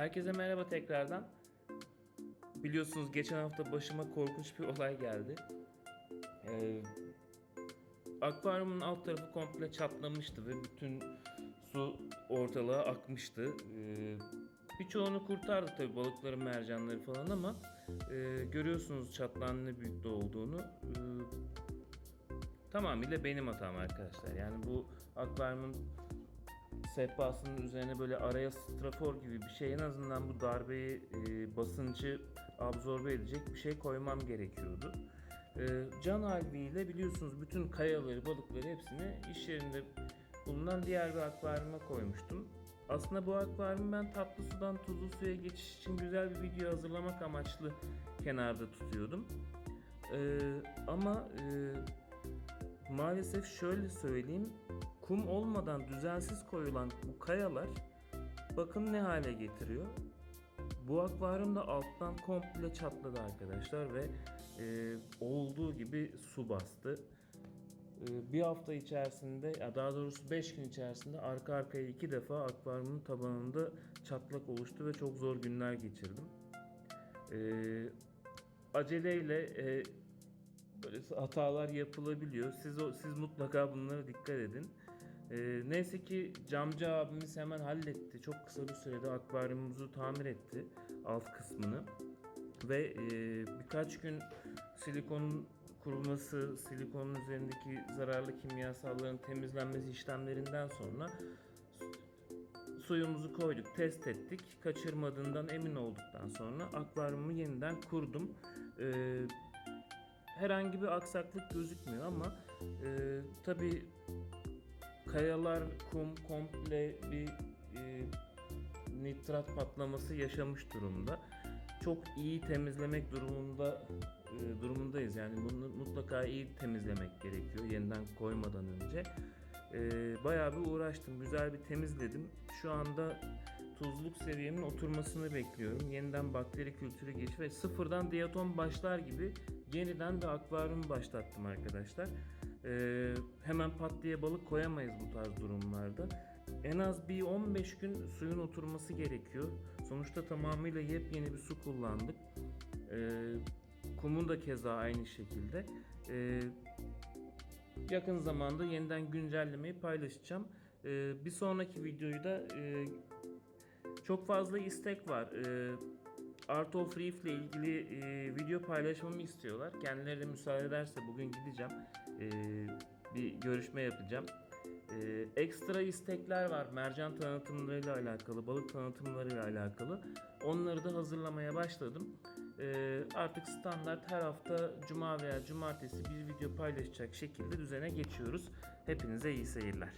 Herkese merhaba tekrardan. Biliyorsunuz geçen hafta başıma korkunç bir olay geldi. Ee, akvaryumun alt tarafı komple çatlamıştı ve bütün su ortalığa akmıştı. Ee, birçoğunu kurtardı tabii balıkların mercanları falan ama e, görüyorsunuz çatlağın ne büyükte olduğunu. Ee, tamamıyla benim hatam arkadaşlar. Yani bu akvaryumun sehpasının üzerine böyle araya strafor gibi bir şey en azından bu darbeyi e, basıncı absorbe edecek bir şey koymam gerekiyordu. E, can halviyle biliyorsunuz bütün kayaları, balıkları hepsini iş yerinde bulunan diğer bir akvaryuma koymuştum. Aslında bu akvaryumu ben tatlı sudan tuzlu suya geçiş için güzel bir video hazırlamak amaçlı kenarda tutuyordum. E, ama e, maalesef şöyle söyleyeyim kum olmadan düzensiz koyulan bu kayalar bakın ne hale getiriyor. Bu akvaryum da alttan komple çatladı arkadaşlar ve e, olduğu gibi su bastı. E, bir hafta içerisinde ya daha doğrusu 5 gün içerisinde arka arkaya iki defa akvaryumun tabanında çatlak oluştu ve çok zor günler geçirdim. E, aceleyle e, böyle hatalar yapılabiliyor. Siz siz mutlaka bunlara dikkat edin. Ee, neyse ki camcı abimiz hemen halletti. Çok kısa bir sürede akvaryumumuzu tamir etti alt kısmını. Ve e, birkaç gün silikonun kuruması, silikonun üzerindeki zararlı kimyasalların temizlenmesi işlemlerinden sonra su- suyumuzu koyduk, test ettik. Kaçırmadığından emin olduktan sonra akvaryumu yeniden kurdum. Ee, herhangi bir aksaklık gözükmüyor ama e, tabii kayalar, kum komple bir e, nitrat patlaması yaşamış durumda. Çok iyi temizlemek durumunda e, durumundayız. Yani bunu mutlaka iyi temizlemek gerekiyor yeniden koymadan önce. E, bayağı bir uğraştım. Güzel bir temizledim. Şu anda tuzluk seviyemin oturmasını bekliyorum. Yeniden bakteri kültürü geç ve sıfırdan diatom başlar gibi yeniden bir akvaryum başlattım arkadaşlar. Ee, hemen pat diye balık koyamayız bu tarz durumlarda. En az bir 15 gün suyun oturması gerekiyor. Sonuçta tamamıyla yepyeni bir su kullandık. Ee, kumun da keza aynı şekilde. Ee, yakın zamanda yeniden güncellemeyi paylaşacağım. Ee, bir sonraki videoyu da e, çok fazla istek var. Ee, Art of Reef ile ilgili e, video paylaşmamı istiyorlar. Kendileri de müsaade ederse bugün gideceğim. E, bir görüşme yapacağım. E, ekstra istekler var. Mercan tanıtımlarıyla alakalı, balık tanıtımlarıyla alakalı. Onları da hazırlamaya başladım. E, artık standart her hafta cuma veya cumartesi bir video paylaşacak şekilde düzene geçiyoruz. Hepinize iyi seyirler.